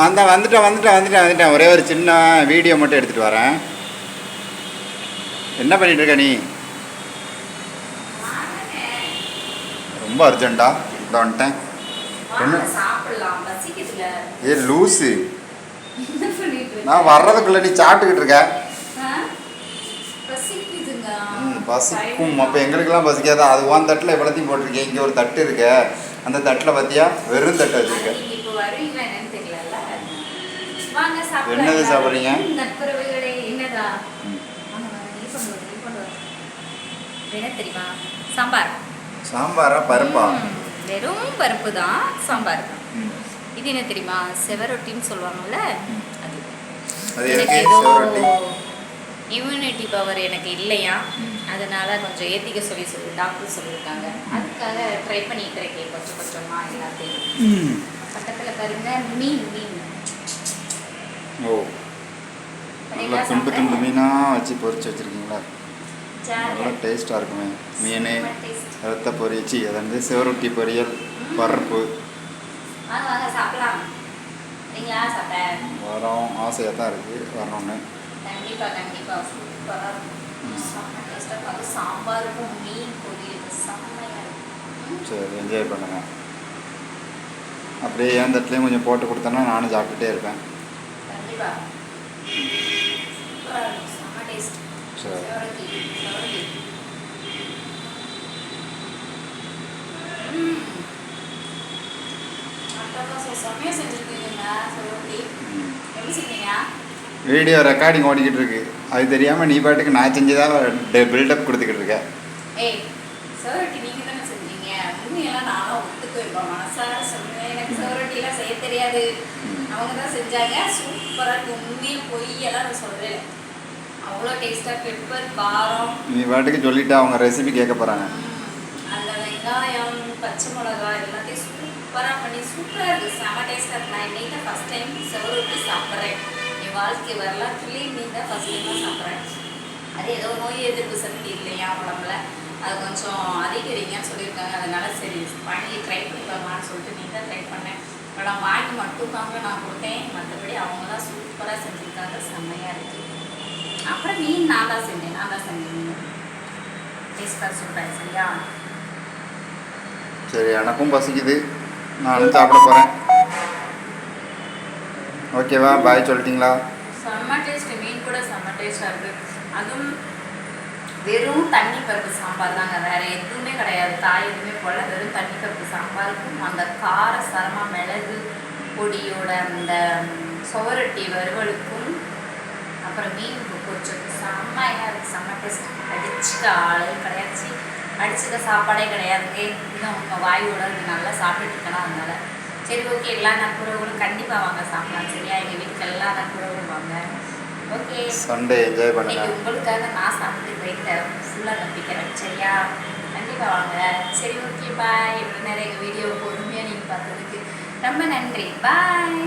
அந்த வந்துட்டேன் வந்துட்டேன் வந்துட்டேன் வந்துட்டேன் ஒரே ஒரு சின்ன வீடியோ மட்டும் எடுத்துகிட்டு வரேன். என்ன பண்ணிட்டு இருக்க நீ? ரொம்ப அர்ஜென்ட்டா இந்த வந்துட்டேன். பசிக்குதுல ஏ லூஸு என்ன? நான் வர்றதுக்குள்ளே நீ சாப்பிட்டுக்கிட்டு இருக்க. பசிக்கும். அப்போ எங்களுக்கெல்லாம் பசிக்காதா? அது உன் தட்டில் இவ்வளோத்தையும் போட்டிருக்கேன் இங்கே ஒரு தட்டு இருக்கு. அந்த தட்டில் பார்த்தியா வெறும் தட்டு வச்சுருக்கேன் நீங்க இப்போ வருவீங்களா என்னன்னு தெரியலல்ல வாங்க சாப்பிடலாம் என்னது சாப்பிடுறீங்க? நட்புறவுகளே என்னதா. என்ன தெரியுமா? சாம்பார். சாம்பாரா பருப்பா? வெறும் பருப்பு தான் சாம்பார் ம். இது என்ன தெரியுமா? செவரொட்டின்னு சொல்லுவாங்கல்ல. அது. எனக்கு ஏதோ இம்யூனிட்டி பவர் எனக்கு இல்லையா. அதனால கொஞ்சம் ஏற்றிக்க சொல்லி சொல்லி டாக்டர் சொல்லியிருக்காங்க. அதுக்காக ட்ரை பண்ணிட்டு இருக்கேன் கொஞ்சம் கொஞ்சமா எல்லாத்தையும். பக்கத்தில் பாருங்க மீன் மீன். ஓ. நல்லா துண்டு துண்டு மீனாக வச்சு பொரிச்சு வச்சுருக்கீங்களா? நல்லா டேஸ்ட்டாக இருக்குமே. மீன் ரத்த பொரிச்சு அது வந்து சிவரொட்டி பொரியல் பருப்பு. வரோம். ஆசையாக தான் இருக்குது வரணும்னு சரி என்ஜாய் பண்ணுங்க. அப்படியே என் தட்டுலேயும் கொஞ்சம் போட்டு கொடுத்தோன்னா நானும் சாப்பிட்டுட்டே இருப்பேன். செம்ம டேஸ்ட் வீடியோ ரெக்கார்டிங் ஓடிக்கிட்டு இருக்கு. அது தெரியாமல் நீ பாட்டுக்கு நான் செஞ்சதாக பில்டப் கொடுத்துக்கிட்டு இருக்க. ஏய் செவரொட்டி நீங்கள் தானே செஞ்சீங்க உண்மையெல்லாம் நானும் ஒத்துக்குவேன் மனசார சொல்லுவேன். எனக்கு செவரொட்டிலாம் செய்ய தெரியாது. அவங்க தான் செஞ்சாங்க. சூப்பராக இருக்கு. உண்மையை பொய்யெல்லாம் நான் சொல்கிறேன் அவ்வளோ டேஸ்ட்டாக பெப்பர் காரம். நீ பாட்டுக்கு சொல்லிட்டு அவங்க ரெசிபி கேட்க போகிறாங்க அந்த வெங்காயம் பச்சை மிளகாய் எல்லாத்தையும் சூப்பராக பண்ணி சூப்பராக இருக்குது செம டேஸ்ட்டாக இருக்கு. நான் இன்னைக்கு தான் ஃபஸ்ட் டைம் செவரொட்டி சாப்பிட்றேன். என் வாழ்க்கை வரலாற்றுலேயே இன்னைக்கு தான் ஃபஸ்ட் டைமாக சாப்பிட்றேன். அது ஏதோ நோய் எதிர்ப்பு சக்தி இல்லையா உடம்புல? அது கொஞ்சம் அதிகரிங்கன்னு சொல்லியிருக்காங்க. அதனால சரி பண்ணி ட்ரை பண்ணி பார்க்கலாம்னு சொல்லிட்டு நீ தான் ட்ரை பண்ணேன். படம் வாங்கி மட்டும் தாங்க நான் கொடுத்தேன். மற்றபடி அவங்க தான் சூப்பராக செஞ்சுருக்காங்க. செம்மையாக இருக்குது அப்புறம் மீன் நான் தான் செஞ்சேன். நான் தான் செஞ்சேன் டேஸ்ட்டாக சொல்கிறேன் சரியா? சரி எனக்கும் பசிக்குது. நானும் சாப்பிட போகிறேன் ஓகேவா பாய் சொல்லிட்டீங்களா? செம்ம டேஸ்ட் மீன் கூட செம்ம டேஸ்டாக இருக்குது அதுவும் வெறும் தண்ணி பருப்பு சாம்பார் தாங்க. வேற எதுவுமே கிடையாது. தாய் எதுவுமே போல வெறும் தண்ணி பருப்பு சாம்பாருக்கும் அந்த கார சரமா மிளகு பொடியோட அந்த சுவரொட்டி வறுவலுக்கும் அப்புறம் மீன் பொரிச்சது செம்மையாக இருக்குது செம்ம டேஸ்ட் அடிச்சுக்க ஆளே கிடையாது. அடிச்சுக்க சாப்பாடே கிடையாதுங்க இன்னும் உங்கள் வாயோட நல்லா சாப்பிட்டுட்டு இருக்கணும் அதனால. சரி ஓகே. எல்லா நட்புறவுகளும் கண்டிப்பாக வாங்க சாப்பிடலாம். சரியா? எங்கள் வீட்டுக்கு எல்லா நட்புறவுகளும் வாங்க. சண்டே என்ஜாய் பண்ணுங்க. உங்களுக்காக நான் சாப்பிட்டு போயிட்டு ஃபுல்லாக நம்பிக்கிறேன் சரியா? கண்டிப்பாக வாங்க. சரி ஓகே பாய் இவ்வளோ நேரம் எங்கள் வீடியோ பொறுமையாக நீங்கள் பார்த்ததுக்கு ரொம்ப நன்றி. பாய்